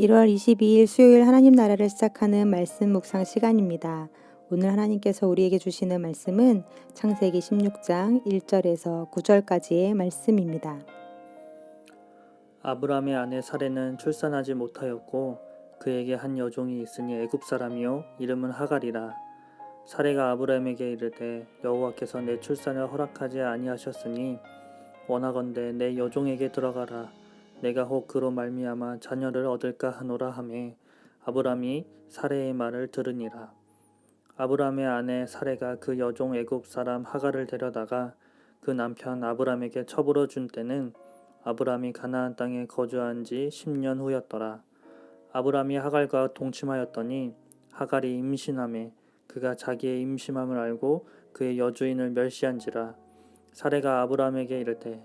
1월 22일 수요일 하나님 나라를 시작하는 말씀 묵상 시간입니다. 오늘 하나님께서 우리에게 주시는 말씀은 창세기 16장 1절에서 9절까지의 말씀입니다. 아브라함의 아내 사레는 출산하지 못하였고 그에게 한 여종이 있으니 애굽 사람이요 이름은 하갈이라 사레가 아브라함에게 이르되 여호와께서 내 출산을 허락하지 아니하셨으니 원하건대 내 여종에게 들어가라 내가 혹 그로 말미암아 자녀를 얻을까 하노라 하매 아브라함이 사레의 말을 들으니라 아브라함의 아내 사레가 그 여종 애굽 사람 하갈을 데려다가 그 남편 아브라함에게 첩으로 준 때는 아브라함이 가나안 땅에 거주한 지 10년 후였더라. 아브라함이 하갈과 동침하였더니 하갈이 임신함에 그가 자기의 임신함을 알고 그의 여주인을 멸시한지라 사레가 아브라함에게 이르되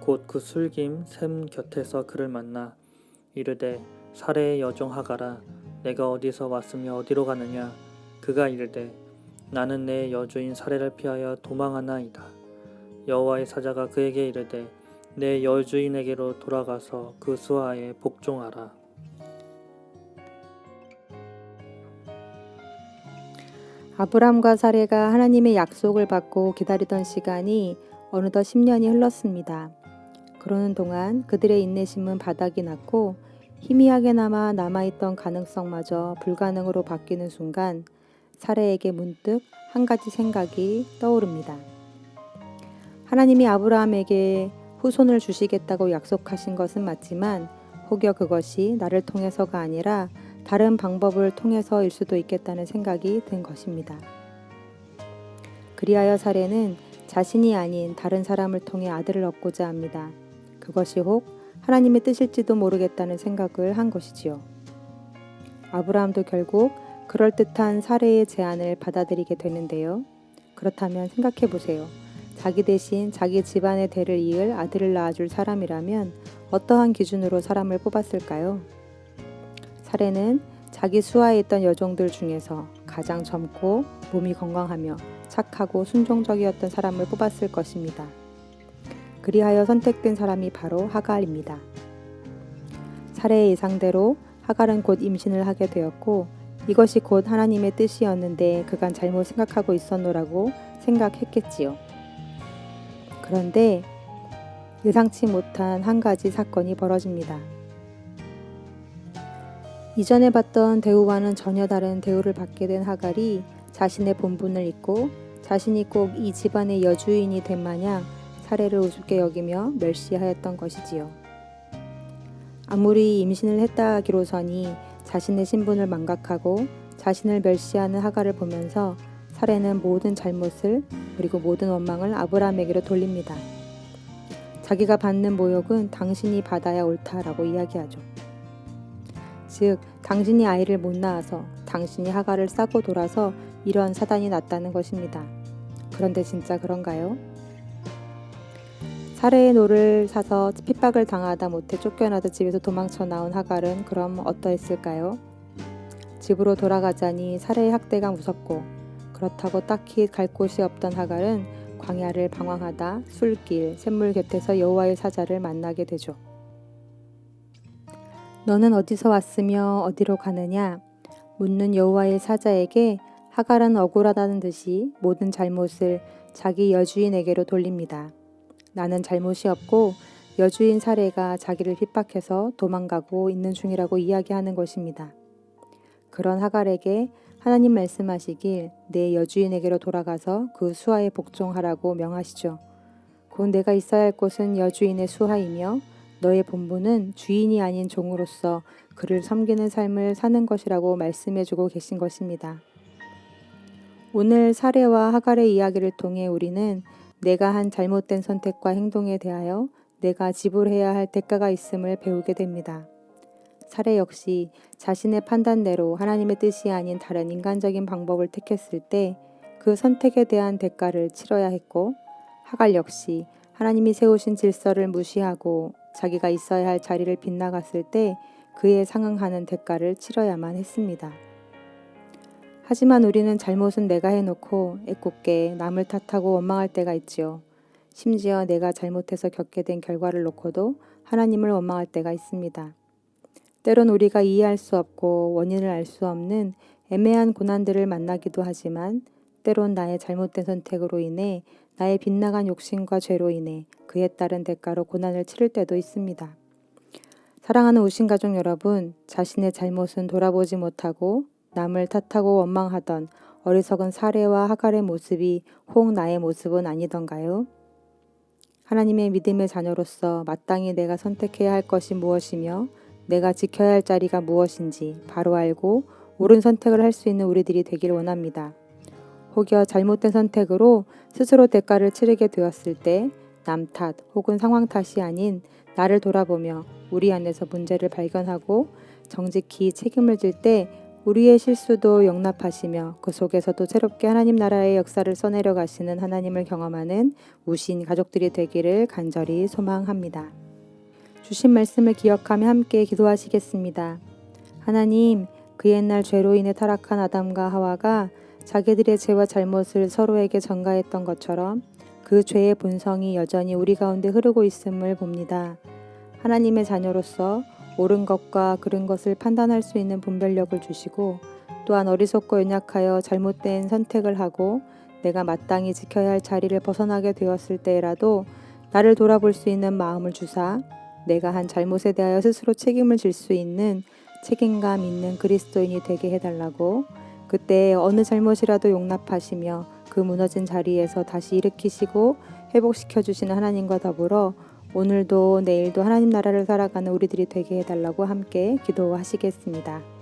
곧 그 술김 샘 곁에서 그를 만나 이르되 사레의 여종 하갈아 내가 어디서 왔으며 어디로 가느냐 그가 이르되 나는 내 여주인 사레를 피하여 도망하나이다. 여호와의 사자가 그에게 이르되 내 여주인에게로 돌아가서 그 수하에 복종하라. 아브람과 사레가 하나님의 약속을 받고 기다리던 시간이 어느덧 10년이 흘렀습니다. 그러는 동안 그들의 인내심은 바닥이 났고 희미하게나마 남아있던 가능성마저 불가능으로 바뀌는 순간 사레에게 문득 한 가지 생각이 떠오릅니다. 하나님이 아브라함에게 후손을 주시겠다고 약속하신 것은 맞지만 혹여 그것이 나를 통해서가 아니라 다른 방법을 통해서일 수도 있겠다는 생각이 든 것입니다. 그리하여 사례는 자신이 아닌 다른 사람을 통해 아들을 얻고자 합니다. 그것이 혹 하나님의 뜻일지도 모르겠다는 생각을 한 것이지요. 아브라함도 결국 그럴듯한 사례의 제안을 받아들이게 되는데요. 그렇다면 생각해 보세요. 자기 대신 자기 집안의 대를 이을 아들을 낳아줄 사람이라면 어떠한 기준으로 사람을 뽑았을까요? 사례는 자기 수하에 있던 여종들 중에서 가장 젊고 몸이 건강하며 착하고 순종적이었던 사람을 뽑았을 것입니다. 그리하여 선택된 사람이 바로 하갈입니다. 사례의 예상대로 하갈은 곧 임신을 하게 되었고 이것이 곧 하나님의 뜻이었는데 그간 잘못 생각하고 있었노라고 생각했겠지요. 그런데 예상치 못한 한 가지 사건이 벌어집니다. 이전에 봤던 대우와는 전혀 다른 대우를 받게 된 하갈이 자신의 본분을 잊고 자신이 꼭 이 집안의 여주인이 된 마냥 사례를 우습게 여기며 멸시하였던 것이지요. 아무리 임신을 했다 하기로서니 자신의 신분을 망각하고 자신을 멸시하는 하갈을 보면서 사례는 모든 잘못을 그리고 모든 원망을 아브라함에게로 돌립니다. 자기가 받는 모욕은 당신이 받아야 옳다라고 이야기하죠. 즉, 당신이 아이를 못 낳아서 당신이 하갈을 싸고 돌아서 이런 사단이 났다는 것입니다. 그런데 진짜 그런가요? 사례의 노를 사서 핍박을 당하다 못해 쫓겨나듯 집에서 도망쳐 나온 하갈은 그럼 어떠했을까요? 집으로 돌아가자니 사례의 학대가 무섭고 그렇다고 딱히 갈 곳이 없던 하갈은 광야를 방황하다 술길, 샘물 곁에서 여호와의 사자를 만나게 되죠. 너는 어디서 왔으며 어디로 가느냐? 묻는 여호와의 사자에게 하갈은 억울하다는 듯이 모든 잘못을 자기 여주인에게로 돌립니다. 나는 잘못이 없고 여주인 사례가 자기를 핍박해서 도망가고 있는 중이라고 이야기하는 것입니다. 그런 하갈에게 하나님 말씀하시길 내 여주인에게로 돌아가서 그 수하에 복종하라고 명하시죠. 곧 내가 있어야 할 곳은 여주인의 수하이며 너의 본분은 주인이 아닌 종으로서 그를 섬기는 삶을 사는 것이라고 말씀해주고 계신 것입니다. 오늘 사례와 하갈의 이야기를 통해 우리는 내가 한 잘못된 선택과 행동에 대하여 내가 지불해야 할 대가가 있음을 배우게 됩니다. 사례 역시 자신의 판단대로 하나님의 뜻이 아닌 다른 인간적인 방법을 택했을 때 그 선택에 대한 대가를 치러야 했고 하갈 역시 하나님이 세우신 질서를 무시하고 자기가 있어야 할 자리를 빗나갔을 때 그에 상응하는 대가를 치러야만 했습니다. 하지만 우리는 잘못은 내가 해놓고 애꿎게 남을 탓하고 원망할 때가 있지요. 심지어 내가 잘못해서 겪게 된 결과를 놓고도 하나님을 원망할 때가 있습니다. 때론 우리가 이해할 수 없고 원인을 알 수 없는 애매한 고난들을 만나기도 하지만 때론 나의 잘못된 선택으로 인해 나의 빗나간 욕심과 죄로 인해 그에 따른 대가로 고난을 치를 때도 있습니다. 사랑하는 우신 가족 여러분, 자신의 잘못은 돌아보지 못하고 남을 탓하고 원망하던 어리석은 사례와 하갈의 모습이 혹 나의 모습은 아니던가요? 하나님의 믿음의 자녀로서 마땅히 내가 선택해야 할 것이 무엇이며 내가 지켜야 할 자리가 무엇인지 바로 알고 옳은 선택을 할 수 있는 우리들이 되길 원합니다. 혹여 잘못된 선택으로 스스로 대가를 치르게 되었을 때 남 탓 혹은 상황 탓이 아닌 나를 돌아보며 우리 안에서 문제를 발견하고 정직히 책임을 질 때 우리의 실수도 용납하시며 그 속에서도 새롭게 하나님 나라의 역사를 써내려 가시는 하나님을 경험하는 우신 가족들이 되기를 간절히 소망합니다. 주신 말씀을 기억하며 함께 기도하시겠습니다. 하나님, 그 옛날 죄로 인해 타락한 아담과 하와가 자기들의 죄와 잘못을 서로에게 전가했던 것처럼 그 죄의 본성이 여전히 우리 가운데 흐르고 있음을 봅니다. 하나님의 자녀로서 옳은 것과 그른 것을 판단할 수 있는 분별력을 주시고 또한 어리석고 연약하여 잘못된 선택을 하고 내가 마땅히 지켜야 할 자리를 벗어나게 되었을 때라도 나를 돌아볼 수 있는 마음을 주사 내가 한 잘못에 대하여 스스로 책임을 질 수 있는 책임감 있는 그리스도인이 되게 해달라고 그때 어느 잘못이라도 용납하시며 그 무너진 자리에서 다시 일으키시고 회복시켜 주시는 하나님과 더불어 오늘도 내일도 하나님 나라를 살아가는 우리들이 되게 해달라고 함께 기도하시겠습니다.